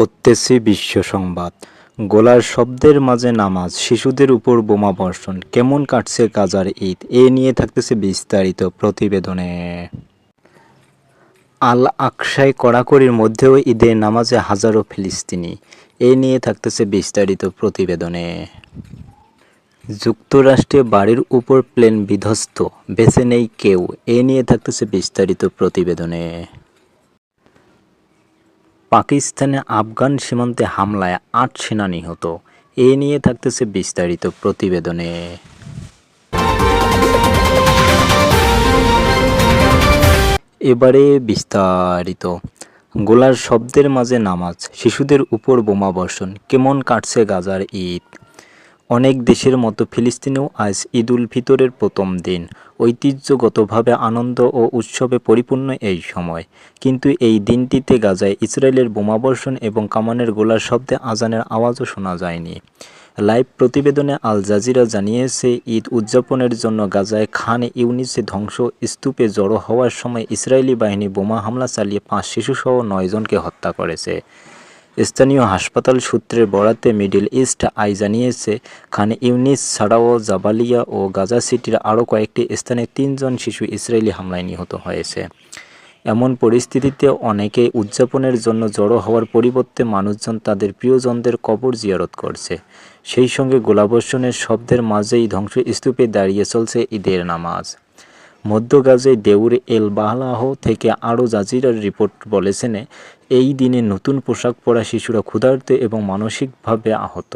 পড়তেছি বিশ্ব সংবাদ। গোলার শব্দের মাঝে নামাজ, শিশুদের উপর বোমা বর্ষণ, কেমন কাটছে গাজার ঈদ, এ নিয়ে থাকতেছে বিস্তারিত প্রতিবেদনে। আল আকসায় কড়াকড়ির মধ্যেও ঈদের নামাজে হাজারো ফিলিস্তিনি, এ নিয়ে থাকতেছে বিস্তারিত প্রতিবেদনে। যুক্তরাষ্ট্রে বাড়ির উপর প্লেন বিধ্বস্ত, বেছে নেই কেউ, এ নিয়ে থাকতেছে বিস্তারিত প্রতিবেদনে। পাকিস্তানে আফগান সীমান্তে হামলায় আট সেনা নিহত। এ নিয়ে থাকতেছে বিস্তারিত প্রতিবেদনে। এবারে বিস্তারিত। গোলার শব্দের মাঝে নামাজ, শিশুদের উপর বোমা বর্ষণ, কেমন কাটছে গাজার ঈদ? অনেক দেশের মতো ফিলিস্তিনেও আজ ঈদ উল ফিতরের প্রথম দিন। ঐতিহ্যগতভাবে আনন্দ ও উৎসবে পরিপূর্ণ এই সময়। কিন্তু এই দিনটিতে গাজায় ইসরায়েলের বোমাবর্ষণ এবং কামানের গোলার শব্দে আজানের আওয়াজও শোনা যায়নি। লাইভ প্রতিবেদনে আল জাজিরা জানিয়েছে, ঈদ উদযাপনের জন্য গাজায় খান ইউনিসে ধ্বংস স্তূপে জড়ো হওয়ার সময় ইসরায়েলি বাহিনী বোমা হামলা চালিয়ে পাঁচ শিশুসহ নয়জনকে হত্যা করেছে। স্থানীয় হাসপাতাল সূত্রের বরাতে মিডল ইস্ট আই জানিয়েছে, খান ইউনিস ছাড়াও জাবালিয়া ও গাজা সিটির আরও কয়েকটি স্থানে তিনজন শিশু ইসরায়েলি হামলায় নিহত হয়েছে। এমন পরিস্থিতিতে অনেকে উদযাপনের জন্য জড়ো হওয়ার পরিবর্তে মানুষজন তাদের প্রিয়জনদের কবর জিয়ারত করছে। সেই সঙ্গে গোলাবর্ষণের শব্দের মাঝেই ধ্বংসস্তূপে দাঁড়িয়ে চলছে ঈদের নামাজ। মধ্য গাজায় দেউর এল বাহলাহ থেকে আরও জাজিরার রিপোর্ট বলেছেন এই দিনে নতুন পোশাক পরা শিশুরা ক্ষুধার্ত এবং মানসিকভাবে আহত।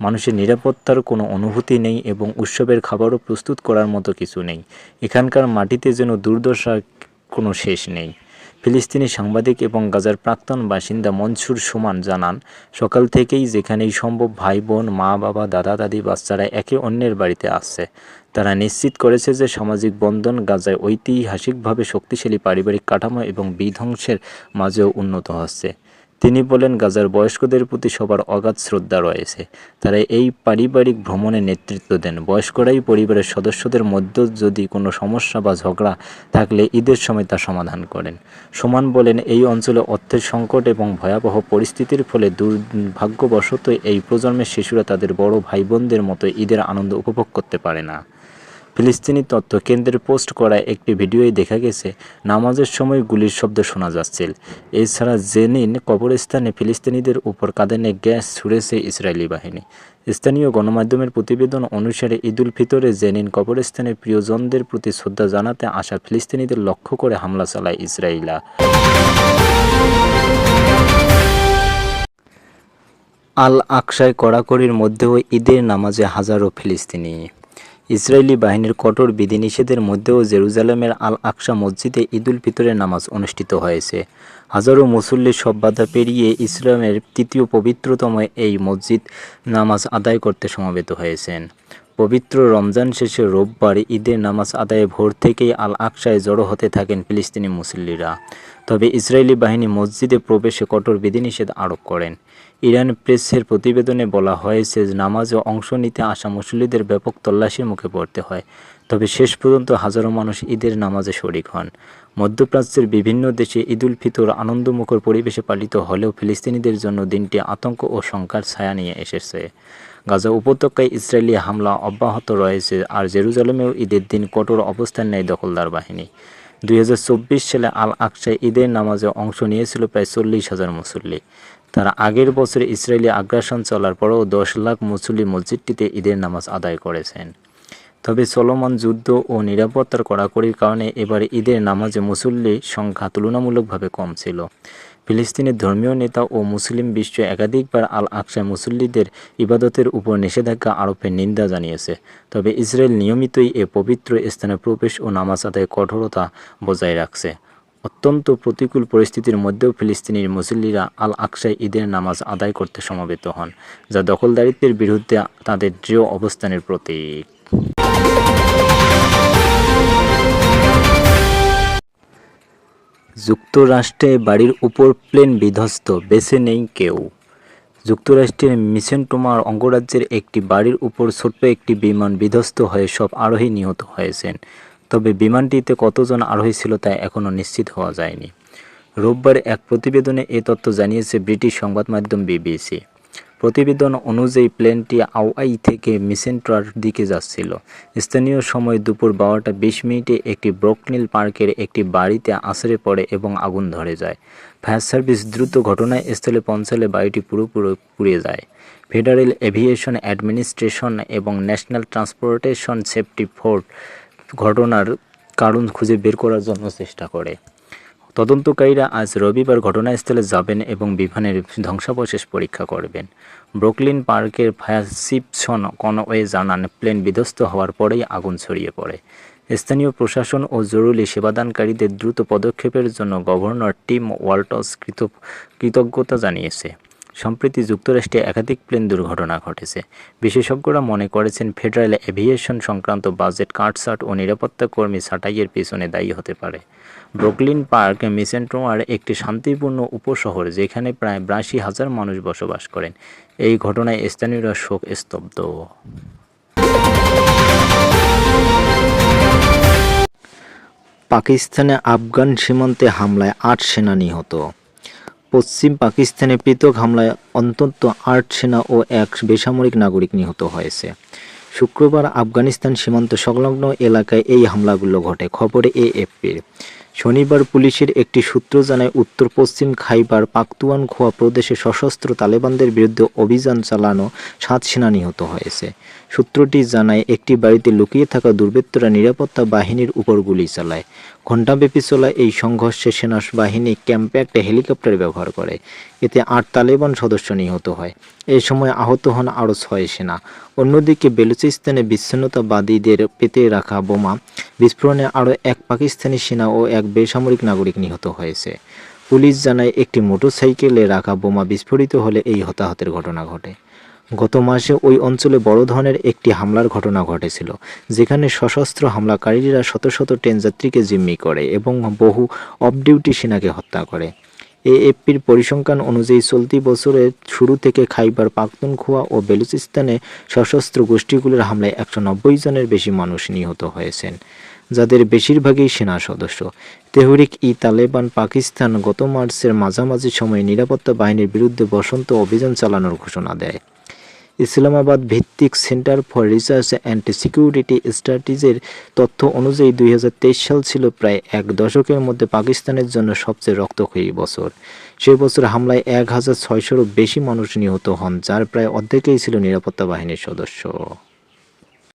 মানুষের নিরাপত্তার কোনো অনুভূতি নেই এবং উৎসবের খাবারও প্রস্তুত করার মতো কিছু নেই। এখানকার মাটিতে যেন দুর্দশার কোনো শেষ নেই। ফিলিস্তিনি সাংবাদিক এবং গাজার প্রাক্তন বাসিন্দা মনসুর সুমান জানান, সকাল থেকেই যেখানেই সম্ভব ভাই, বোন, মা, বাবা, দাদা, দাদি, বাচ্চারা একে অন্যের বাড়িতে আসছে। তারা নিশ্চিত করেছে যে সামাজিক বন্ধন গাজায় ঐতিহাসিকভাবে শক্তিশালী পারিবারিক কাঠামো এবং বিধ্বংসের মাঝেও উন্নত হচ্ছে। তিনি বলেন, গাজার বয়স্কদের প্রতি সবার অগাধ শ্রদ্ধা রয়েছে। তারা এই পারিবারিক ভ্রমণে নেতৃত্ব দেন। বয়স্করাই পরিবারের সদস্যদের মধ্যে যদি কোনো সমস্যা বা ঝগড়া থাকলে ঈদের সময় তা সমাধান করেন। সমান বলেন, এই অঞ্চলে অর্থের সংকট এবং ভয়াবহ পরিস্থিতির ফলে দুর্ভাগ্যবশত এই প্রজন্মের শিশুরা তাদের বড় ভাই বোনদের মতো ঈদের আনন্দ উপভোগ করতে পারে না। ফিলিস্তিনি তথ্য কেন্দ্রের পোস্ট করা একটি ভিডিওয়ে দেখা গেছে, নামাজের সময় গুলির শব্দ শোনা যাচ্ছিল। এছাড়া জেনিন কবরস্থানে ফিলিস্তিনিদের উপর কাঁদানে গ্যাস ছুড়েছে ইসরায়েলি বাহিনী। স্থানীয় গণমাধ্যমের প্রতিবেদন অনুসারে ঈদুল ফিতরে জেনিন কবরস্থানের প্রিয়জনদের প্রতি শ্রদ্ধা জানাতে আসা ফিলিস্তিনিদের লক্ষ্য করে হামলা চালায় ইসরায়েলা আল আকসায় কড়াকড়ির মধ্যেও ঈদের নামাজে হাজারো ফিলিস্তিনি ইসরায়েলি বাহিনীর কঠোর বিধিনিষেধের মধ্যেও জেরুজালেমের আল আকসা মসজিদে ঈদুল ফিতরের নামাজ অনুষ্ঠিত হয়েছে। হাজারো মুসল্লির সব বাধা পেরিয়ে ইসলামের তৃতীয় পবিত্রতম এই মসজিদ নামাজ আদায় করতে সমবেত হয়েছেন। পবিত্র রমজান শেষে রোববার ঈদের নামাজ আদায়ে ভোর থেকেই আল আকসায় জড়ো হতে থাকেন ফিলিস্তিনি মুসল্লিরা। তবে ইসরায়েলি বাহিনী মসজিদে প্রবেশে কঠোর বিধিনিষেধ আরোপ করেন। ইরান প্রেসের প্রতিবেদনে বলা হয়েছে নামাজে অংশ নিতে আসা মুসল্লিদের ব্যাপক তল্লাশির মুখে পড়তে হয়। তবে শেষ পর্যন্ত হাজারো মানুষ ঈদের নামাজে শরিক হন। মধ্যপ্রাচ্যের বিভিন্ন দেশে ঈদুল ফিতর আনন্দমুখর পরিবেশে পালিত হলেও ফিলিস্তিনিদের জন্য দিনটি আতঙ্ক ও শঙ্কার ছায়া নিয়ে এসেছে। গাজা উপত্যকায় ইসরায়েলি হামলা অব্যাহত রয়েছে, আর জেরুজালেমেও ঈদের দিন কঠোর অবস্থান নেয় দখলদার বাহিনী। দুই হাজার চব্বিশ সালে আল আকসায় ঈদের নামাজে অংশ নিয়েছিল প্রায় চল্লিশ হাজার মুসল্লি। তারা আগের বছরে ইসরায়েলি আগ্রাসন চলার পরেও দশ লাখ মুসল্লি মসজিদটিতে ঈদের নামাজ আদায় করেছেন। তবে চলমান যুদ্ধ ও নিরাপত্তার কড়াকড়ির কারণে এবারে ঈদের নামাজে মুসল্লি সংখ্যা তুলনামূলকভাবে কম ছিল। ফিলিস্তিনের ধর্মীয় নেতা ও মুসলিম বিশ্ব একাধিকবার আল আকসায় মুসল্লিদের ইবাদতের উপর নিষেধাজ্ঞা আরোপের নিন্দা জানিয়েছে। তবে ইসরায়েল নিয়মিতই এ পবিত্র স্থানে প্রবেশ ও নামাজ আদায় কঠোরতা বজায় রাখছে। অত্যন্ত প্রতিকূল পরিস্থিতির মধ্যেও ফিলিস্তিনির মুসল্লিরা আল আকসায় ঈদের নামাজ আদায় করতে সমবেত হন, যা দখলদারিত্বের বিরুদ্ধে তাদের দৃঢ় অবস্থানের প্রতীক। যুক্তরাষ্ট্রে বাড়ির উপর প্লেন বিধ্বস্ত, বেছে নেই কেউ। যুক্তরাষ্ট্রের মিসেন্টোমার অঙ্গরাজ্যের একটি বাড়ির উপর ছোট্ট একটি বিমান বিধ্বস্ত হয়ে সব আরোহী নিহত হয়েছেন। তবে বিমানটিতে কতজন আরোহী ছিল তা এখনও নিশ্চিত হওয়া যায়নি। রোববার এক প্রতিবেদনে এ তথ্য জানিয়েছে ব্রিটিশ সংবাদ মাধ্যম বিবিসি। প্রতিবেদন অনুযায়ী প্লেনটি আওয়াই থেকে মিসেন্ট্রার দিকে যাচ্ছিল। স্থানীয় সময় দুপুর বারোটা বিশ মিনিটে একটি ব্রোকনিল পার্কের একটি বাড়িতে আছড়ে পড়ে এবং আগুন ধরে যায়। ফায়ার সার্ভিস দ্রুত ঘটনাস্থলে পৌঁছালে বাড়িটি পুরোপুরি পুড়ে যায়। ফেডারেল এভিয়েশন অ্যাডমিনিস্ট্রেশন এবং ন্যাশনাল ট্রান্সপোর্টেশন সেফটি ফোর্ড ঘটনার কারণ খুঁজে বের করার জন্য চেষ্টা করে। তদন্তকারীরা আজ রবিবার ঘটনাস্থলে যাবেন এবং বিমানের ধ্বংসাবশেষ পরীক্ষা করবেন। ব্রুকলিন পার্কের চিফ কনওয়ে জানান, প্লেন বিধ্বস্ত হওয়ার পরেই আগুন ছড়িয়ে পড়ে। স্থানীয় প্রশাসন ও জরুরি সেবাদানকারীদের দ্রুত পদক্ষেপের জন্য গভর্নর টিম ওয়াল্টস কৃত কৃতজ্ঞতা জানিয়েছে। সম্প্রতি যুক্তরাষ্ট্রে একাধিক প্লেন দুর্ঘটনা ঘটেছে। বিশেষজ্ঞরা মনে করেছেন, ফেডারেল এভিয়েশন সংক্রান্ত বাজেট কাটসাট ও নিরাপত্তা কর্মী ছাঁটাইয়ের পিছনে দায়ী হতে পারে। ব্রুকলিন পার্ক, মিসেন্ট্রোয়ার একটি শান্তিপূর্ণ উপশহর যেখানে প্রায় বিরাশি হাজার মানুষ বসবাস করেন। এই ঘটনায় স্থানীয়রা শোক স্তব্ধ। পাকিস্তানে আফগান সীমান্তে হামলায় আট সেনা নিহত। পশ্চিম পাকিস্তানে পৃথক হামলায় অন্তত আট সেনা ও এক বেসামরিক নাগরিক নিহত হয়েছে। শুক্রবার আফগানিস্তান সীমান্ত সংলগ্ন এলাকায় এই হামলাগুলো ঘটে, খবরে এএফপির। শনিবার পুলিশের একটি সূত্র জানায় উত্তর পশ্চিম খাইবার পাকতুয়ান খোয়া প্রদেশে সশস্ত্র তালেবানদের বিরুদ্ধে অভিযান চালানো সাত সেনা নিহত হয়েছে। সূত্রটি জানায়, একটি বাড়িতে লুকিয়ে থাকা দুর্বৃত্তরা নিরাপত্তা বাহিনীর উপর গুলি চালায়। ঘণ্টাব্যাপী চলা এই সংঘর্ষে সেনা বাহিনী ক্যাম্পে একটা হেলিকপ্টার ব্যবহার করে। এতে আট তালেবান সদস্য নিহত হয়। এই সময় আহত হন আরও ছয় সেনা। অন্যদিকে বেলুচিস্তানে বিচ্ছিন্নতাবাদীদের পেতে রাখা বোমা বিস্ফোরণে আরও এক পাকিস্তানি সেনা ও এক বেসামরিক নাগরিক নিহত হয়েছে। পুলিশ জানায়, একটি মোটরসাইকেলে রাখা বোমা বিস্ফোরিত হলে এই হতাহতের ঘটনা ঘটে। গত মাসে ওই অঞ্চলে বড় ধরনের একটি হামলার ঘটনা ঘটেছিল, যেখানে সশস্ত্র হামলাকারীরা শত শত ট্রেন যাত্রীকে জিম্মি করে এবং বহু অফ ডিউটি সেনাকে হত্যা করে। এএফপির পরিসংখ্যান অনুযায়ী চলতি বছরের শুরু থেকে খাইবার পাখতুনখোয়া ও বেলুচিস্তানে সশস্ত্র গোষ্ঠীগুলোর হামলায় একশো নব্বই জনের বেশি মানুষ নিহত হয়েছেন, যাদের বেশিরভাগই সেনা সদস্য। তেহরিক ই তালেবান পাকিস্তান গত মার্চের মাঝামাঝি সময়ে নিরাপত্তা বাহিনীর বিরুদ্ধে বসন্ত অভিযান চালানোর ঘোষণা দেয়। ইসলামাবাদ ভিত্তিক centre for research and security স্ট্র্যাটেজির তথ্য অনুযায়ী দুই হাজার তেইশ সাল ছিল প্রায় এক দশকের মধ্যে পাকিস্তানের জন্য সবচেয়ে রক্তক্ষয়ী বছর। সেই বছর হামলায় এক হাজার ছয়শোরও বেশি মানুষ নিহত হন, যার প্রায় অর্ধেকেই ছিল নিরাপত্তা বাহিনীর সদস্য।